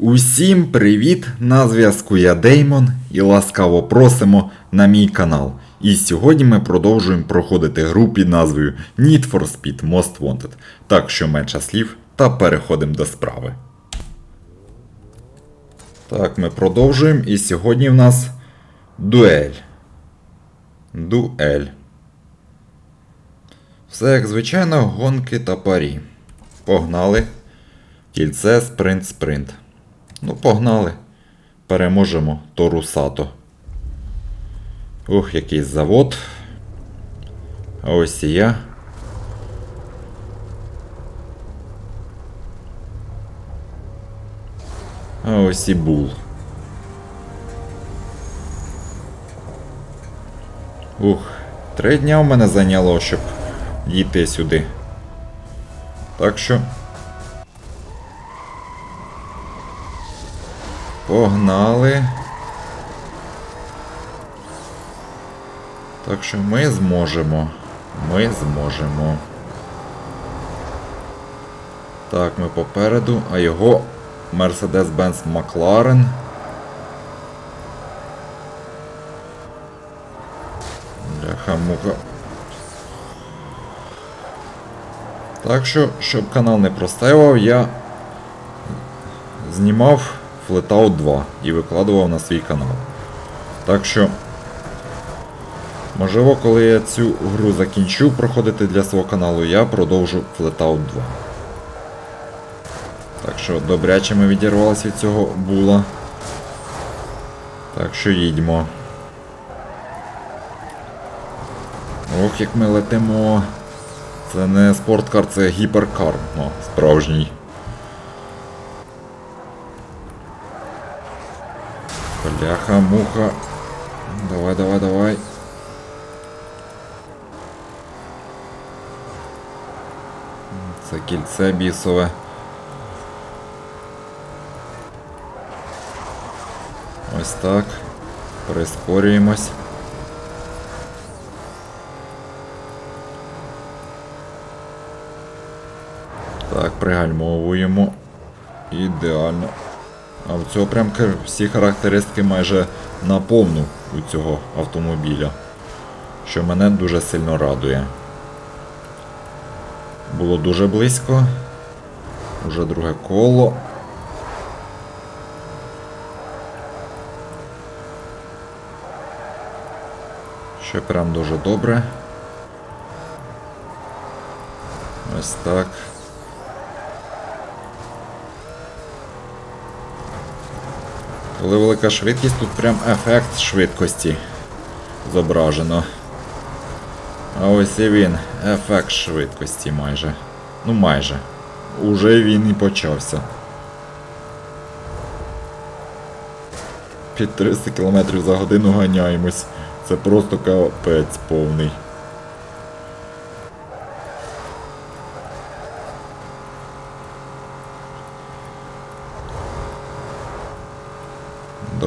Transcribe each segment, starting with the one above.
Усім привіт! На зв'язку я Деймон і ласкаво просимо на мій канал. І сьогодні ми продовжуємо проходити гру під назвою Need for Speed Most Wanted. Так що менше слів та переходимо до справи. Так, ми продовжуємо і сьогодні в нас дуель. Дуель. Все як звичайно, гонки та парі. Погнали. Кільце, спринт, спринт. Ну, погнали. Переможемо Торусато. Ух, якийсь завод. А ось і я. А ось і бул. Ух, три дня в мене зайняло, щоб дійти сюди. Так що. Погнали. Так що ми зможемо. Ми зможемо. Так, ми попереду, а його Mercedes-Benz McLaren. Бляха-муха. Так що, щоб канал не простаював, я знімав Flatout 2 і викладував на свій канал. Так що, можливо, коли я цю гру закінчу проходити для свого каналу, я продовжу Flatout 2. Так що добряче ми відірвалися від цього була. Так що їдьмо. Ох, як ми летимо. Це не спорткар, це гіперкар. О, справжній. Бляха, муха. Давай, давай, давай. Це кільце бісове. Ось так. Прискорюємось. Так, пригальмовуємо. Ідеально. А в цього прям всі характеристики майже на повну у цього автомобіля. Що мене дуже сильно радує. Було дуже близько. Уже друге коло. Що прям дуже добре. Ось так. Коли велика швидкість, тут прям ефект швидкості зображено. А ось і він, ефект швидкості майже. Ну майже. Уже він і почався. Під 300 км за годину ганяємось. Це просто капець повний.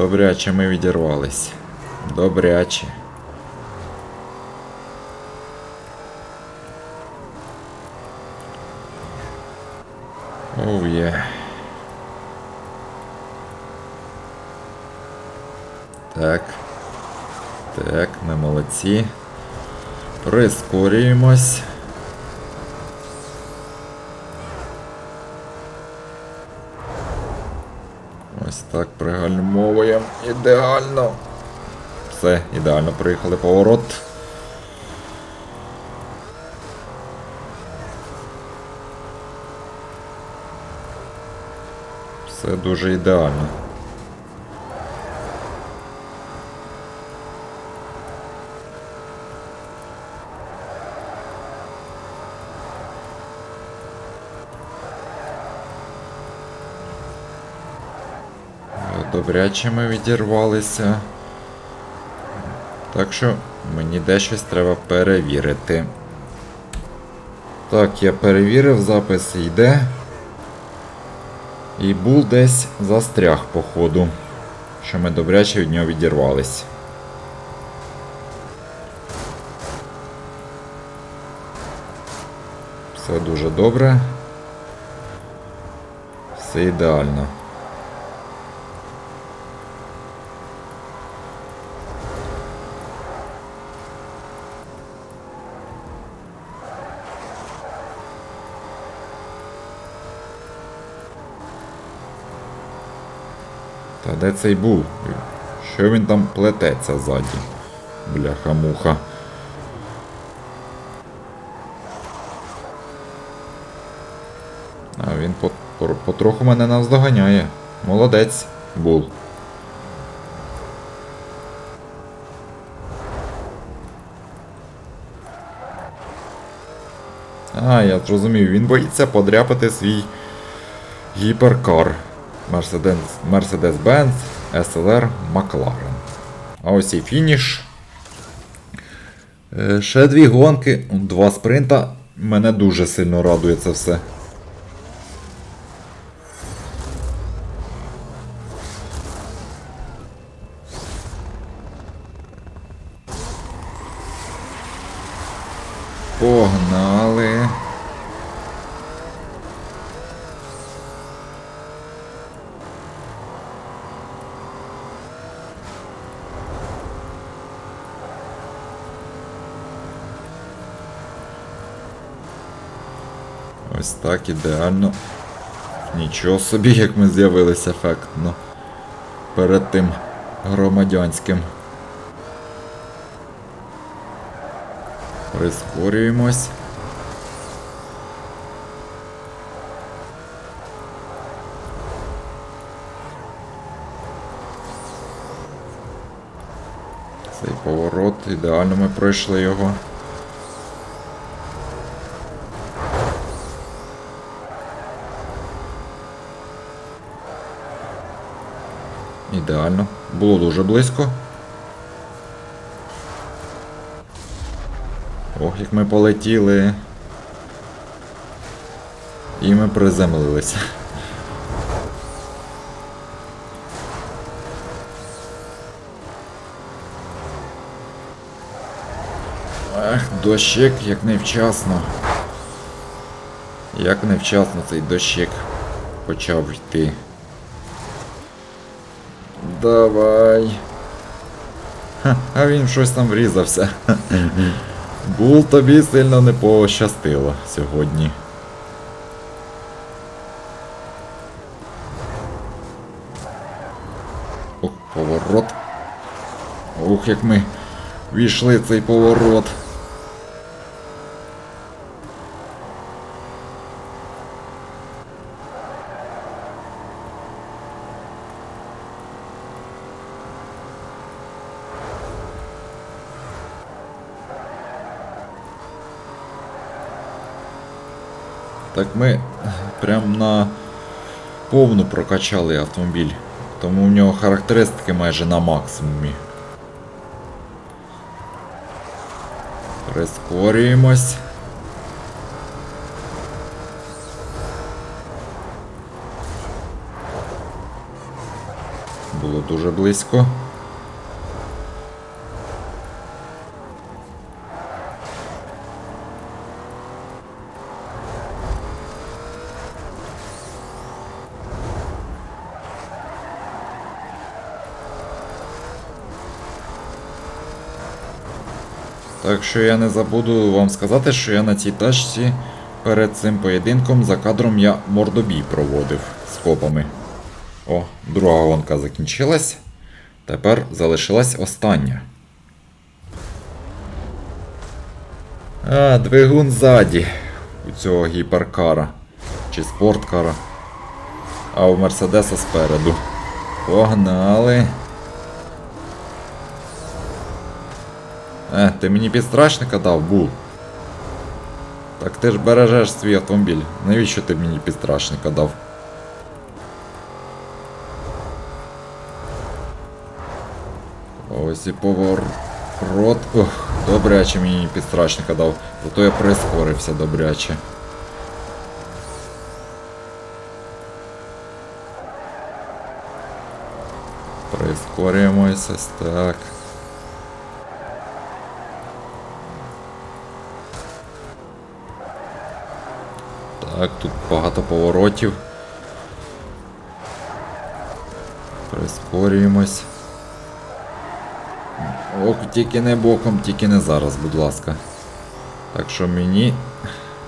Добряче ми відірвались. Добряче. Оу. Так. Так, ми молодці. Прискорюємось. Ось так пригальмовуємо. Ідеально. Все, ідеально приїхали поворот. Все дуже ідеально. Добряче ми відірвалися. Так що мені дещось треба перевірити. Так, я перевірив, запис йде. І був десь застряг, походу. Що ми добряче від нього відірвались. Все дуже добре. Все ідеально. Та де цей був? Що він там плететься ззаді? Бляха-муха. А він по- по- потроху мене наздоганяє. Молодець, Бул. А, я зрозумів, він боїться подряпати свій гіперкар. Mercedes- Mercedes-Benz SLR McLaren. А ось і фініш. Е, Ще дві гонки, два спринта. Мене дуже сильно радує це все. Погнали. Ось так ідеально. Нічого собі, як ми з'явилися ефектно. Перед тим громадянським. Прискорюємось. Цей поворот, ідеально ми пройшли його. Ідеально. Було дуже близько. Ох, як ми полетіли. І ми приземлилися. Ех, дощик, як невчасно. Як невчасно цей дощик почав йти. Давай. А він щось там врізався. Бул тобі сильно не пощастило сьогодні. Ох, поворот. Ух, як ми війшли цей поворот. Так ми прям на повну прокачали автомобіль. Тому в нього характеристики майже на максимумі. Прискорюємось. Було дуже близько. Так що я не забуду вам сказати, що я на цій тачці перед цим поєдинком за кадром я мордобій проводив з копами. О, друга гонка закінчилась. Тепер залишилась остання. А, двигун ззаді у цього гіперкара. Чи спорткара. А у Мерседеса спереду. Погнали. Е, ти мені підстрачника дав, Бул. Так ти ж бережеш свій автомобіль. Навіщо ти мені підстрачника дав? Ось і поворот. Ох, добряче мені підстрачника дав. Зато я прискорився добряче. Прискорюємося, так. Так, тут багато поворотів. Прискорюємось. Ох, тільки не боком, тільки не зараз, будь ласка. Так що мені.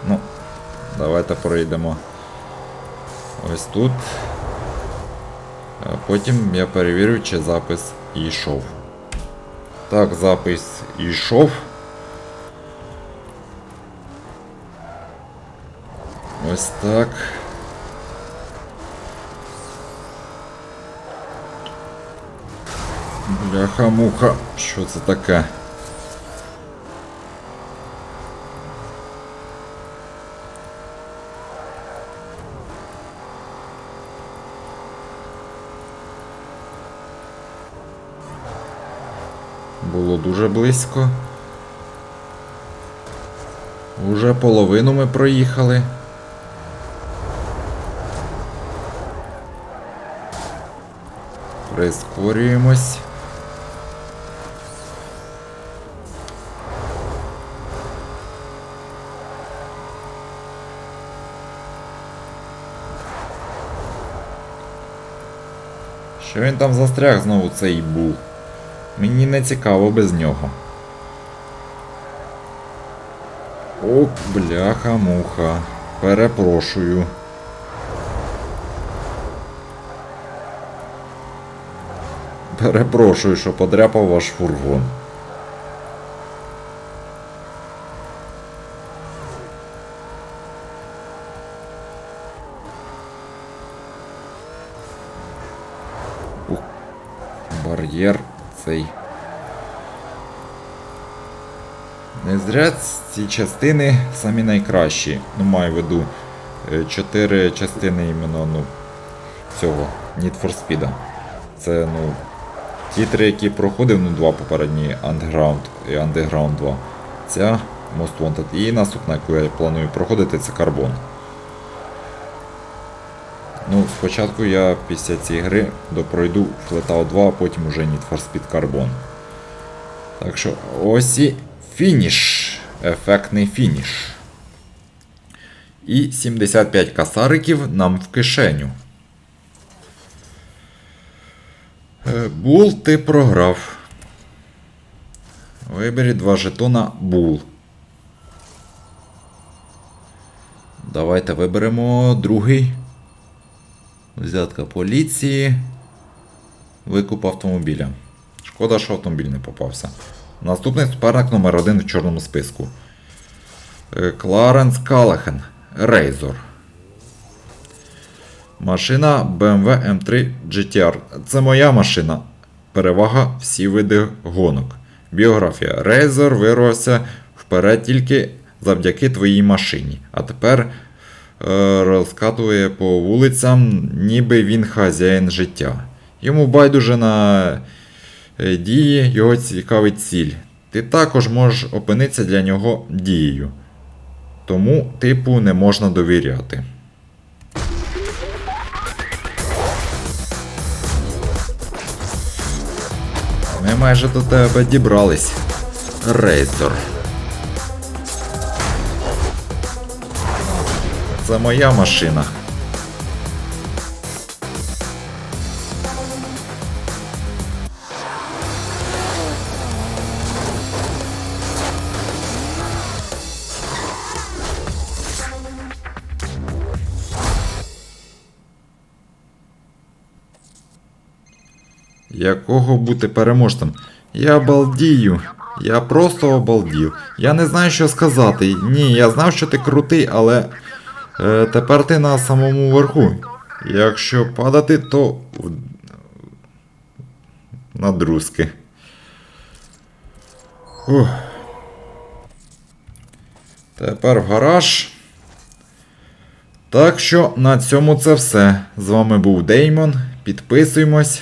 Ну, давайте пройдемо. Ось тут. Потім я перевірю, чи запис йшов. Так, запис йшов. Ось так. Бляха-муха, що це таке? Було дуже близько. Уже половину ми проїхали. Прискорюємось. Що він там застряг знову цей бул? Мені не цікаво без нього. О, бляха-муха. Перепрошую. Перепрошую, що подряпав ваш фургон. Ух, бар'єр цей. Не зря ці частини самі найкращі. Ну, маю в виду е, чотири частини іменно ну, цього Need for Speed. Це, ну, ті три, які проходив, ну, два попередні Underground і Underground 2. Ця Most Wanted. І наступна, яку я планую проходити, це Carbon. Ну, спочатку я після цієї гри допройду Flatout 2, а потім уже Need for Speed Carbon. Так що ось і фініш. Ефектний фініш. І 75 касариків нам в кишеню. Е, Бул ти програв. Виберіть два жетона Бул. Давайте виберемо другий. Взятка поліції. Викуп автомобіля. Шкода, що автомобіль не попався. Наступний суперник номер один в чорному списку. Е, Кларенс Калахен. Рейзор. Машина BMW M3 GTR. Це моя машина. Перевага всі види гонок. Біографія. Рейзор вирвався вперед тільки завдяки твоїй машині. А тепер е, розкатує по вулицям, ніби він хазяїн життя. Йому байдуже на е, дії, його цікавить ціль. Ти також можеш опинитися для нього дією. Тому типу не можна довіряти. Ми майже до тебе дібрались. Рейзор. Це моя машина. Якого бути переможцем? Я балдію. Я просто обалдів. Я не знаю, що сказати. Ні, я знав, що ти крутий, але е, тепер ти на самому верху. Якщо падати, то на друзки. Тепер в гараж. Так що на цьому це все. З вами був Деймон. Підписуємось,